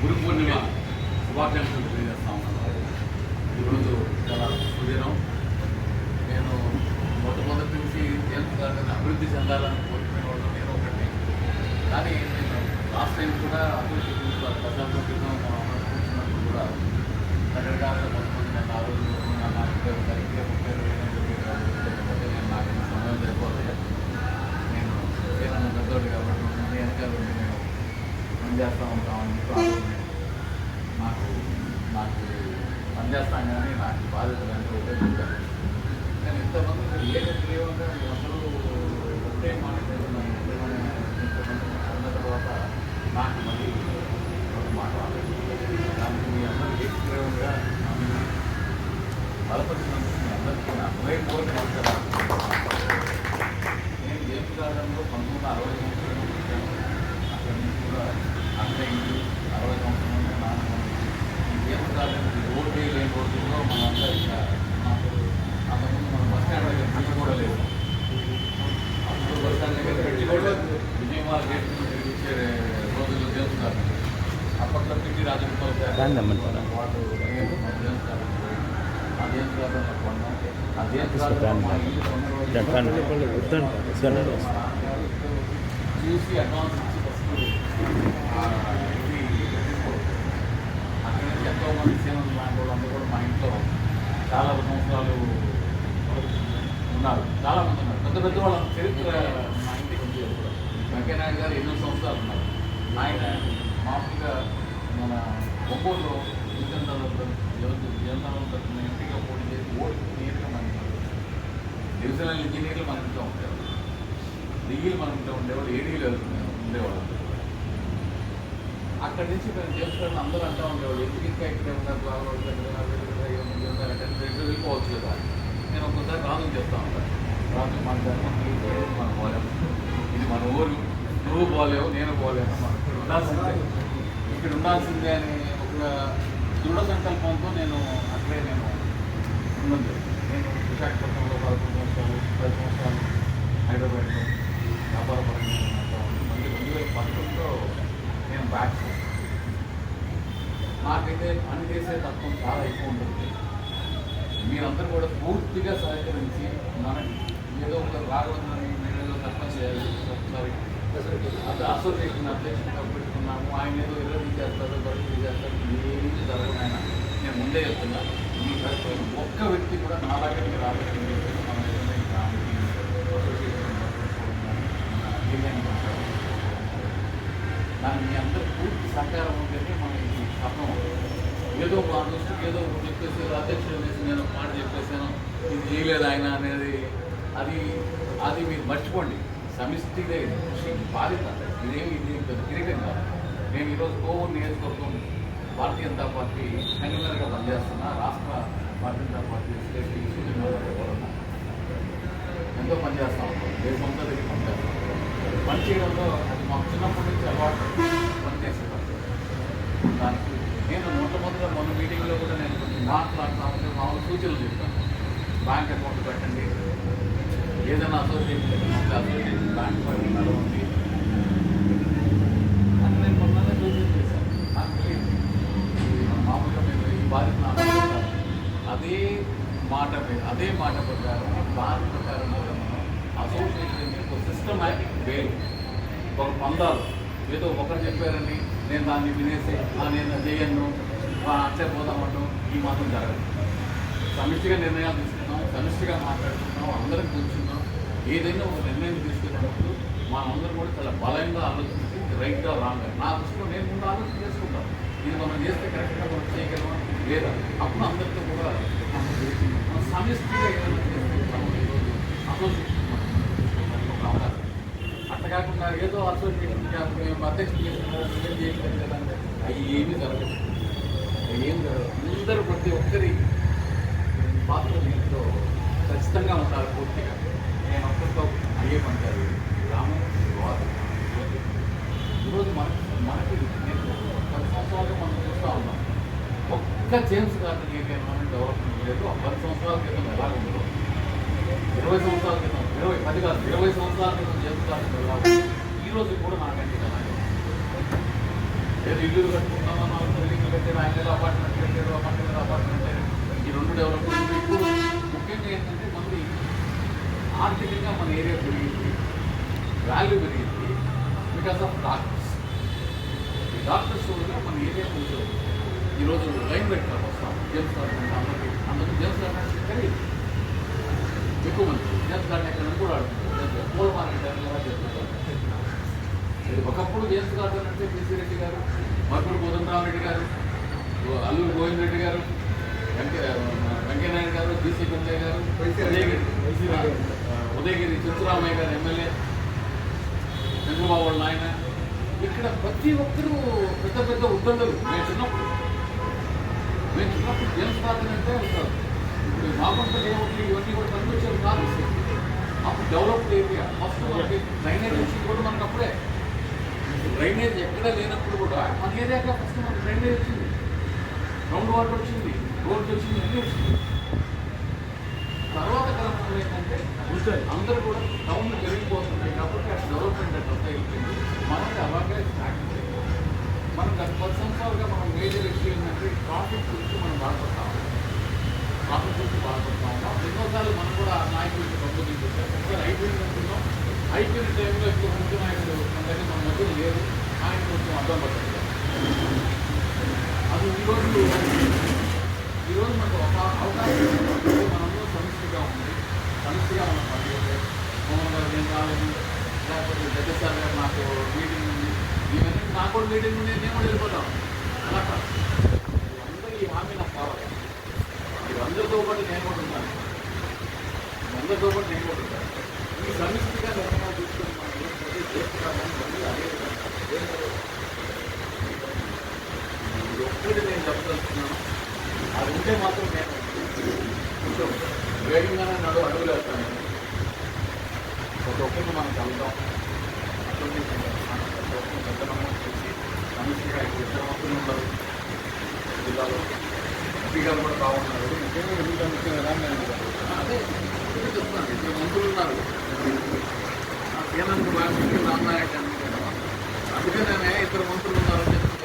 గురు పూర్ణిమ శుభాకాంక్షలు తెలియజేస్తా ఉన్నాను. ఈరోజు చాలా సుదినం. నేను మొట్టమొదటి నుంచి జేమ్స్ అభివృద్ధి చెందాలని కోరుకునే వాళ్ళు నేను ఒకటి కానీ నేను లాస్ట్ టైం కూడా అభివృద్ధి దశాబ్దం క్రితం మనం కూర్చున్నప్పుడు కూడా రకరకాల కొంతమంది నేను ఆ రోజు నా- నాకు సరిగ్గా ముప్పై లేకపోతే నేను నాకు సమయం లేకపోతే నేను ఏదైనా పెద్దోడు కాబట్టి వెనకాల నేను పనిచేస్తూ ఉంటామని చెప్పి నాకు నాకు పనిచేస్తాం కానీ నాకు బాధ్యతలు అంటే ఉపయోగించాను కానీ ఇంతమంది ఏకగ్రీవంగా అందరూ ఒకటే మాట అన్న తర్వాత నాకు మళ్ళీ ఒక మాట దానికి మీ అందరూ ఏకగ్రీవంగా నన్ను బలపరిచినందుకు మీ అందరికీ నా హృదయపూర్వక నేను జేమ్స్ పంతొమ్మిది వందల అరవై సంవత్సరంలో పుట్టాను అక్కడి నుంచి కూడా అక్కడ ఇంటి అరవై సంవత్సరంలో నాన్న ఈ జేమ్స్ గార్డెన్ రోడ్డు లేని రోజుల్లో మనంతా ఇక నాకు అంతకుముందు మన బస్ స్టాండ్ దగ్గర బ్రిడ్జ్ కూడా లేదు అప్పుడు బస్ స్టాండ్ దగ్గర బ్రిడ్జ్ కూడా విజయవాడ గేట్ నుంచి ఇచ్చే రోజుల్లో జేమ్స్ గార్డెన్ అప్పట్లో పిటి రాజగోపాల్ దాన్ని తెమ్మంటారా? వాడు జేమ్స్ గార్డెన్ ఆ జేమ్స్ గార్డెన్లో కొన్నాం ఆ జేమ్స్ తీసుకుంటాను. గార్డెన్ మా ఇంటి ఉన్న రోజుల్లో చెప్పండి. వద్దంట. వద్దంట. చూసి అడ్వాన్స్ ఆ, అక్కడ నుంచి ఎంతో మంది సీనియర్ లాంటి వాళ్ళందరూ కూడా మా ఇంట్లో చాలా సంవత్సరాలు ఉన్నారు. చాలా మంది ఉన్నారు. పెద్ద పెద్ద వాళ్ళ చరిత్ర మా ఇంటికి ఉంది వెంకయ్యనాయుడు గారు ఎన్నో సంవత్సరాలు ఉన్నారు. ఆయన మామూలుగా మన ఒంగోలులో జనతాలు తరఫున ఎంపీగా పోటీ చేసి ఓటు నేరుగా మన ఇంట్లో డివిజనల్ ఇంజనీర్లు మన ఇంట్లో ఉండేవాళ్ళు. డిగ్రీలు మన ఇంట్లో ఉండేవాళ్ళు ఏడీలు ఉండేవాళ్ళు. అక్కడి నుంచి మేము చేసుకుని అందరూ అంటూ ఉండేవాళ్ళు ఎందుకు ఇంకా ఇక్కడ ఉన్నారు? బాగా వెళ్ళిపోవచ్చు కదా. నేను ఒక్కోసారి రాజు చెప్తా ఉంటాను రాజు మన ధర్మం నీకు మన పోలేము ఇది మన ఊరు. నువ్వు పోలేవు నేను పోలేను మనం ఇక్కడ ఉండాల్సిందే. ఇక్కడ ఉండాల్సిందే అని ఒక దృఢ సంకల్పంతో నేను అక్కడే నేను ఉన్నది నేను విశాఖపట్నంలో పదకొండు సంవత్సరాలు పది సంవత్సరాలు హైదరాబాద్లో వ్యాపారపరంగా మళ్ళీ రెండు వేల పంతొమ్మిదిలో నేను బ్యాక్ నాకైతే పని చేసే తత్వం చాలా ఎక్కువ ఉంటుంది. మీరందరూ కూడా పూర్తిగా సహకరించి మనకి ఏదో ఒక రాగవద్దని మీరు ఏదో తక్కువ చేయాలి. ఒకసారి అది అసోసియేషన్ అధ్యక్షుడు పెట్టుకున్నాము ఆయన ఏదో ఇరవై చేస్తారు బరువు చేస్తారు ఏమీ జరగదు ఆయన. నేను ముందే చెప్తున్నా మీ ప్రతి ఒక్క వ్యక్తి కూడా నాలాగే మీరు ఆలోచన చేసి మనం అసోసియేషన్ మీ అందరూ పూర్తి సహకారం ఉంటేనే మనం సఫలం అవుతుంది. ఏదో ఒక దృష్టికి ఏదో ఒకటి చెప్పేసి అధ్యక్షుడు వేసి నేను ఒక మాట చెప్పేసాను ఇది చేయలేదు ఆయన అనేది అది అది మీరు మర్చిపోండి. సమిష్టిదే కృషి బాధ్యత. ఇదేమి ఇది పెద్ద కిరీటం కాదు. నేను ఈరోజు కోవూరు నియోజకవర్గం భారతీయ జనతా పార్టీ కన్వీనర్గా పనిచేస్తున్నా. రాష్ట్ర భారతీయ జనతా పార్టీ స్టేట్ ఎంతో పనిచేస్తా ఉంటాం దేశంతో దగ్గర పనిచేస్తాం. పనిచేయడంలో అది మాకు చిన్నప్పటి నుంచి అలవాటు. పనిచేసేటప్పుడు దానికి నేను మొన్న మీటింగ్లో కూడా నేను కొంచెం మాట్లాడుతూ ఉంటే మామూలు సూచనలు చెప్పాను. బ్యాంక్ అకౌంట్ పెట్టండి. ఏదైనా అసోసియేషన్ పెట్టండి. అసోసియేషన్ బ్యాంక్ పని నడవండి. అని నేను మొన్ననే సూచన చేశాను. నాకు తెలియదు మామూలుగా మేము ఈ బాధ్యత అదే మాట మీద అదే మాట ప్రకారం దాని ప్రకారం అసోసియేషన్ ఒక సిస్టమాటిక్ వే ఒక పందాలు ఏదో ఒకరు చెప్పారని నేను దాన్ని వినేసి నేను చేయను అట్లే పోదామంటాం ఈ మాత్రం జరగదు. సమిష్టిగా నిర్ణయాలు తీసుకున్నాం సమిష్టిగా మాట్లాడుతున్నాం అందరం కూర్చున్నాం ఏదైనా ఒక నిర్ణయం తీసుకున్నప్పుడు మనందరం కూడా చాలా బలంగా ఆలోచించి రైట్గా రాంగ్ నా దృష్టిలో నేను ముందు ఆలోచన చేసుకుంటాను. ఇది మనం చేస్తే కరెక్ట్గా మనం చేయగలమా? లేదా? అప్పుడు అందరితో కూడా మనం సమిష్టిగా ఏదైనా చేస్తే ఈరోజు అసోసియేషన్ ఒక అవకాశం. అట్లా కాకుండా ఏదో అసోసియేషన్ కాకుండా మేము అధ్యక్షులు చేసిన అంటే అవి ఏమీ జరగదు. ఏం అందరూ ప్రతి ఒక్కరి పాత్ర దీంట్లో ఖచ్చితంగా ఉంటారు పూర్తిగా. నేను ఒక్కరితో అయ్యే పంటారు గ్రామం వారు ఈరోజు మనకి మనకి నేను పది సంవత్సరాలుగా మనం చూస్తూ ఉన్నాం. ఒక్క జేమ్స్ గార్డెన్ ఏరియా డెవలప్మెంట్ లేదు ఆ పది సంవత్సరాల క్రితం ఎలా ఉందో ఇరవై సంవత్సరాల క్రితం ఇరవై పది కాదు ఇరవై సంవత్సరాల క్రితం జేమ్స్ గార్డెన్ ఎలా ఉందో కూడా నాకంటే కదా ఉంది. ఏదో ఇల్లు కట్టుకుంటామా నాలుగు బిల్డింగ్లు కట్టారు ఆయన అపార్ట్మెంట్ కట్టారు అపార్ట్మెంట్ అపార్ట్మెంట్ ఈ రెండు డెవలప్మెంట్ ఇప్పుడు ముఖ్యంగా ఏంటంటే మనది ఆర్థికంగా మన ఏరియా పెరిగింది. వాల్యూ పెరిగింది. బికాస్ ఆఫ్ డాక్టర్స్ ఈ డాక్టర్స్ వల్ల మన ఏరియా కొంచెం ఈరోజు లైన్ పెట్టారు వస్తాం. జేమ్స్ గార్డెన్ అందరికీ. అందరికీ జేమ్స్ గార్డెన్ తెలియదు ఎక్కువ మంది. జేమ్స్ గార్డెన్ ఎక్కడ కూడా అడుగుతారు పూల మార్కెట్ అని కూడా ఒకప్పుడు అంటే పిసి రెడ్డి గారు మరుపుడు కోదండరామరెడ్డి గారు అల్లూరు గోవింద్ రెడ్డి గారు వెంకయ్య వెంకయ్యనాయుడు గారు బీసీ వెంకయ్య గారు ఉదయగిరి చిత్తురామయ్య గారు ఎమ్మెల్యే చంద్రబాబు వాళ్ళ నాయన. ఇక్కడ ప్రతి ఒక్కరూ పెద్ద పెద్ద ఉద్దండలు. మేము చిన్నప్పుడు మేము చిన్నప్పుడు జేమ్స్ గార్డెన్ అంటే ఉంటారు. ఇప్పుడు మాకుంట లేఅవుట్లు ఇవన్నీ కూడా కనిపించేది కాదు. అప్పుడు డెవలప్డ్ ఏరియా. ఫస్ట్ మనకి డ్రైనేజ్ కూడా మనకు అప్పుడే డ్రైనేజ్ ఎక్కడ లేనప్పుడు కూడా మన ఏరియాగా ఫస్ట్ మనకి డ్రైనేజ్ వచ్చింది. గ్రౌండ్ వాటర్ వచ్చింది రోడ్స్ వచ్చింది అన్నీ వచ్చింది. తర్వాత క్రమంలో ఏంటంటే అందరూ కూడా టౌన్ పెరిగిపోతున్నాయి కాబట్టి ఆ డెవలప్మెంట్ అంతా అయిపోయింది. మనకి అలాగే స్టార్ట్. మనం గత పది సంవత్సరాలుగా మనం మేజర్ ఇష్యూ ఏంటంటే ట్రాఫిక్ గురించి మనం బాధపడతాం. ట్రాఫిక్ గురించి బాధపడతా. ఎన్నోసార్లు మనం కూడా నాయకుడికి సంబోధించాం ఒకసారి అయిపోయింది అనుకున్నాం అయిపోయిన టైంలో ఇప్పుడు ముఖ్య నాయకుడు అందరికీ మన మధ్య లేదు ఆయన కొంచెం అర్థం పడుతుంది అది ఈరోజు ఈరోజు మనకు ఒక అవకాశం ఉంది. సమస్యగా ఉంది. సమస్యగా ఉన్న పని మోహన్ గారు నేను రాలేదు లేకపోతే జగత్సార్ గారు నాకు మీటింగ్ ఉంది. ఇవన్నీ నాకు కూడా మీటింగ్ ఉంది. నేను కూడా వెళ్ళిపోతాం. అలా కాదు. అందరూ ఈ హామీ నాకు కావాలి. మీరందరితో పాటు నేను కూడా ఉంటాను అందరితో పాటు నేను కూడా ఉంటాను ఈ సమస్యగా నిర్ణయాలు తీసుకొని మనం ఏం చేస్తున్నామని మళ్ళీ అదే విధంగా ఇది ఒక్కటి నేను చెప్పదలుచుకున్నాను అది ఉంటే మాత్రం నేను కొంచెం వేగంగానే నడు అడుగులు వేస్తాను ప్రతి ఒక్కరిని మనం కలుద్దాం అటువంటి పెద్ద నమోదు చేసి సమస్యగా ఇద్దరు మంత్రులు ఉన్నారు జిల్లాలో ఎంపీ గారు కూడా బాగున్నారు ముఖ్యంగా ఎన్నికల ముఖ్యంగా అదే చెప్తున్నాను ఇద్దరు మంత్రులు ఉన్నారు. కేంద్రానికి బాగా రామనారాయణ గారు నేను ఇద్దరు మంత్రులు